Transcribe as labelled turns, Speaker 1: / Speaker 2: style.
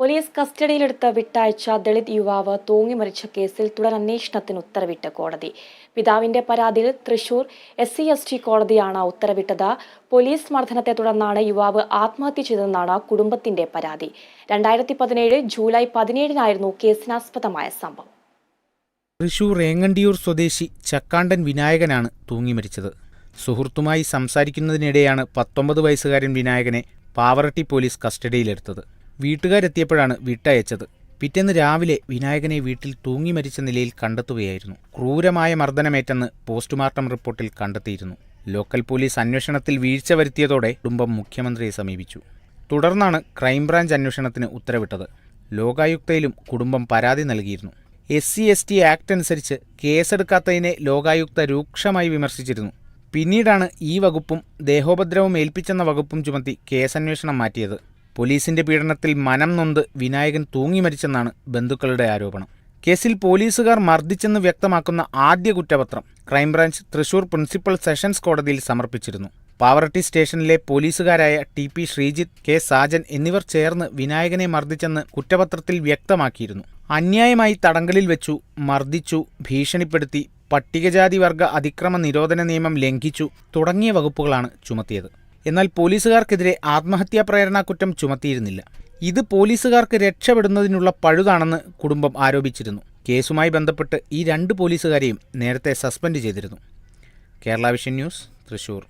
Speaker 1: Police കസ്റ്റഡിയിലെടുത്ത് വിട്ടയച്ച ദളിത് യുവാവ് തൂങ്ങി മരിച്ച കേസിൽ തുടരന്വേഷണത്തിന് ഉത്തരവിട്ട കോടതി. പിതാവിന്റെ പരാതിയിൽ Thrissur S C S T കോടതിയാണ് ഉത്തരവിട്ടത്. പോലീസ് മർദ്ദനത്തെ തുടർന്നാണ് യുവാവ് ആത്മഹത്യ ചെയ്തതെന്നാണ് കുടുംബത്തിന്റെ പരാതി. രണ്ടായിരത്തി പതിനേഴ് ജൂലൈ പതിനേഴിനായിരുന്നു കേസിനാസ്പദമായ സംഭവം.
Speaker 2: തൃശൂർ ഏങ്ങണ്ടിയൂർ സ്വദേശി ചക്കാണ്ടൻ വിനായകനാണ് തൂങ്ങി മരിച്ചത്. സുഹൃത്തുമായി സംസാരിക്കുന്നതിനിടെയാണ് പത്തൊമ്പത് വയസ്സുകാരൻ വിനായകനെ പാവറട്ടി പോലീസ് കസ്റ്റഡിയിലെടുത്തത്. വീട്ടുകാരെത്തിയപ്പോഴാണ് വിട്ടയച്ചത്. പിറ്റേന്ന് രാവിലെ വിനായകനെ വീട്ടിൽ തൂങ്ങി മരിച്ച നിലയിൽ കണ്ടെത്തുകയായിരുന്നു. ക്രൂരമായ മർദ്ദനമേറ്റെന്ന് പോസ്റ്റ്മോർട്ടം റിപ്പോർട്ടിൽ കണ്ടെത്തിയിരുന്നു. ലോക്കൽ പോലീസ് അന്വേഷണത്തിൽ വീഴ്ച വരുത്തിയതോടെ കുടുംബം മുഖ്യമന്ത്രിയെ സമീപിച്ചു. തുടർന്നാണ് ക്രൈംബ്രാഞ്ച് അന്വേഷണത്തിന് ഉത്തരവിട്ടത്. ലോകായുക്തയിലും കുടുംബം പരാതി നൽകിയിരുന്നു. S C S T act അനുസരിച്ച് കേസെടുക്കാത്തതിനെ ലോകായുക്ത രൂക്ഷമായി വിമർശിച്ചിരുന്നു. പിന്നീടാണ് ഈ വകുപ്പും ദേഹോപദ്രവം ഏൽപ്പിച്ചെന്ന വകുപ്പും ചുമത്തി കേസന്വേഷണം മാറ്റിയത്. പോലീസിന്റെ പീഡനത്തിൽ മനം നൊന്ത് വിനായകൻ തൂങ്ങി മരിച്ചെന്നാണ് ബന്ധുക്കളുടെ ആരോപണം. കേസിൽ പോലീസുകാർ മർദ്ദിച്ചെന്ന് വ്യക്തമാക്കുന്ന ആദ്യ കുറ്റപത്രം ക്രൈംബ്രാഞ്ച് തൃശൂർ പ്രിൻസിപ്പൽ സെഷൻസ് കോടതിയിൽ സമർപ്പിച്ചിരുന്നു. പാവറട്ടി സ്റ്റേഷനിലെ പോലീസുകാരായ T P Sreejith K Sajan എന്നിവർ ചേർന്ന് വിനായകനെ മർദ്ദിച്ചെന്ന് കുറ്റപത്രത്തിൽ വ്യക്തമാക്കിയിരുന്നു. അന്യായമായി തടങ്കലിൽ വെച്ചു മർദ്ദിച്ചു ഭീഷണിപ്പെടുത്തി പട്ടികജാതി വർഗ അതിക്രമ നിരോധന നിയമം ലംഘിച്ചു തുടങ്ങിയ വകുപ്പുകളാണ് ചുമത്തിയത്. എന്നാൽ പോലീസുകാർക്കെതിരെ ആത്മഹത്യാ പ്രേരണ കുറ്റം ചുമത്തിയിരുന്നില്ല. ഇത് പോലീസുകാർക്ക് രക്ഷപ്പെടുന്നതിനുള്ള പഴുതാണെന്ന് കുടുംബം ആരോപിച്ചിരുന്നു. കേസുമായി ബന്ധപ്പെട്ട് ഈ രണ്ട് പോലീസുകാരെയും നേരത്തെ സസ്പെൻഡ് ചെയ്തിരുന്നു. Kerala vision news Thrissur.